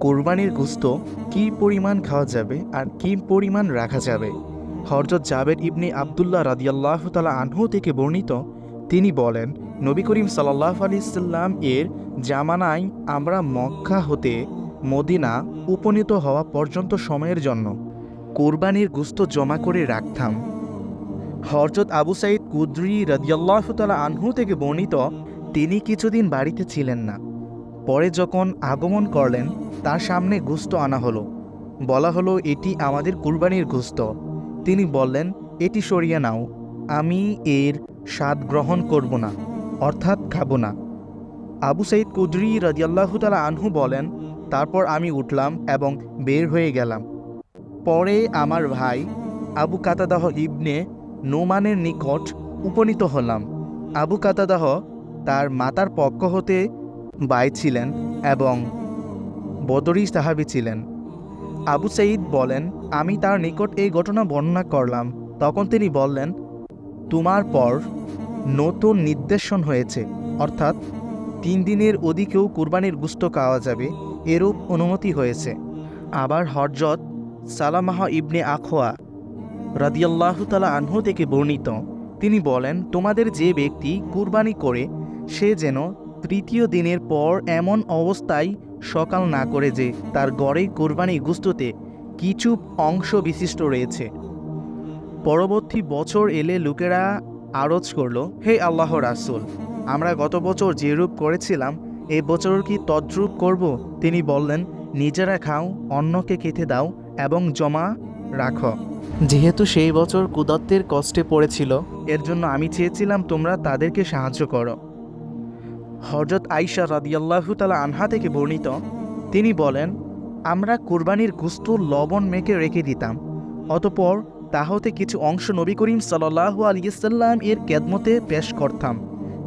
কোরবানির গুস্ত কী পরিমাণ খাওয়া যাবে আর কী পরিমাণ রাখা যাবে? হরজত জাবের ইবনি আবদুল্লাহ রাদিয়াল্লাহ তালা আনহু থেকে বর্ণিত, তিনি বলেন, নবী করিম সাল্লাহ আলি সাল্লাম এর জামানায় আমরা মক্কা হতে মদিনা উপনীত হওয়া পর্যন্ত সময়ের জন্য কোরবানির গুস্ত জমা করে রাখতাম। হরজত আবু সাইদ কুদ্রি রাদিয়াল্লাহ তালা আনহু থেকে বর্ণিত, তিনি কিছুদিন বাড়িতে ছিলেন না। পরে যখন আগমন করলেন, তার সামনে গুস্ত আনা হলো। বলা হলো, এটি আমাদের কুরবানির গুস্ত। তিনি বললেন, এটি সরিয়ে নাও। আমি এর স্বাদ গ্রহণ করব না, অর্থাৎ খাব না। আবু সাইদ কুদরি রাজিয়াল্লাহ তালা আনহু বলেন, তারপর আমি উঠলাম এবং বের হয়ে গেলাম। পরে আমার ভাই আবু কাতাদাহ ইবনে নোমানের নিকট উপনীত হলাম। আবু কাতাদাহ তার মাতার পক্ষ হতে বাই ছিলেন এবং বদরি সাহাবি ছিলেন। আবু সাইদ বলেন, আমি তার নিকট এই ঘটনা বর্ণনা করলাম। তখন তিনি বললেন, তোমার পর নতুন নির্দেশন হয়েছে। অর্থাৎ তিন দিনের অধিকেও কুরবানির গুস্ত খাওয়া যাবে। এরূপ অনুমতি হয়েছে। আবার হরজত সালামাহ ইবনে আখোয়া রাদিয়াল্লাহু তালা আনহু থেকে বর্ণিত। তিনি বলেন, তোমাদের যে ব্যক্তি কুরবানি করে, সে যেন তৃতীয় দিনের পর এমন অবস্থায় সকাল না করে যে তার গড়ে কোরবানি গুস্ততে কিছু অংশ বিশিষ্ট রয়েছে। পরবর্তী বছর এলে লোকেরা আরজ করল, হে আল্লাহ রাসুল, আমরা গত বছর যেরূপ করেছিলাম, এ বছর কি তদ্রূপ করব? তিনি বললেন, নিজেরা খাও, অন্যকে খেতে দাও এবং জমা রাখো। যেহেতু সেই বছর কুদত্তের কষ্টে পড়েছিল, এর জন্য আমি চেয়েছিলাম তোমরা তাদেরকে সাহায্য করো। হজরত আইসা রাদিয়াল্লাহু তালা আনহা থেকে বর্ণিত, তিনি বলেন, আমরা কুরবানির গুস্ত লবণ মেখে রেখে দিতাম। অতপর তা হতে কিছু অংশ নবী করিম সাল্লাহু আলিয়াল্লাম এর কেদমতে পেশ করতাম।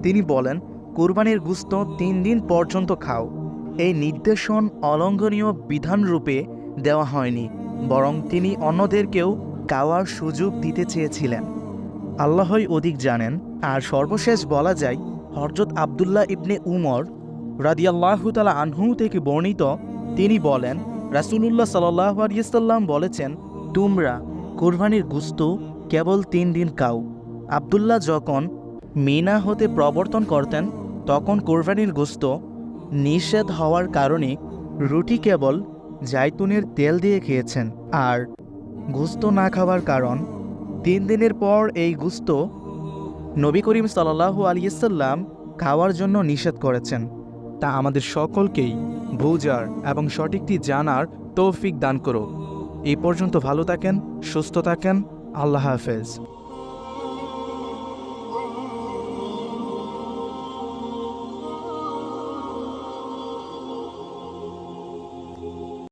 তিনি বলেন, কুরবানির গুস্ত তিন দিন পর্যন্ত খাও। এই নির্দেশন অলঙ্ঘনীয় বিধানরূপে দেওয়া হয়নি, বরং তিনি অন্যদেরকেও খাওয়ার সুযোগ দিতে চেয়েছিলেন। আল্লাহই অধিক জানেন। আর সর্বশেষ বলা যায় হরজত আবদুল্লাহ ইবনে উমর রাদিয়াল্লাহু তালা আনহু থেকে বর্ণিত, তিনি বলেন, রাসুলুল্লাহ সাল্লাহ আলিয়াল্লাম বলেছেন, তোমরা কোরবানির গুস্ত কেবল তিন দিন কাউ আবদুল্লাহ যখন মিনা হতে প্রবর্তন করতেন, তখন কোরবানির গোস্ত নিষেধ হওয়ার কারণে রুটি কেবল জাইতুনের তেল দিয়ে খেয়েছেন। আর গুস্ত না খাওয়ার কারণ তিন দিনের পর এই গুস্ত নবী করিম সাল্লাহু আলিয়াল্লাম খাওয়ার জন্য নিষেধ করেছেন। তা আমাদের সকলকেই বুঝার এবং সঠিকটি জানার তৌফিক দান করো এই পর্যন্ত ভালো থাকেন, সুস্থ থাকেন, আল্লাহ হাফেজ।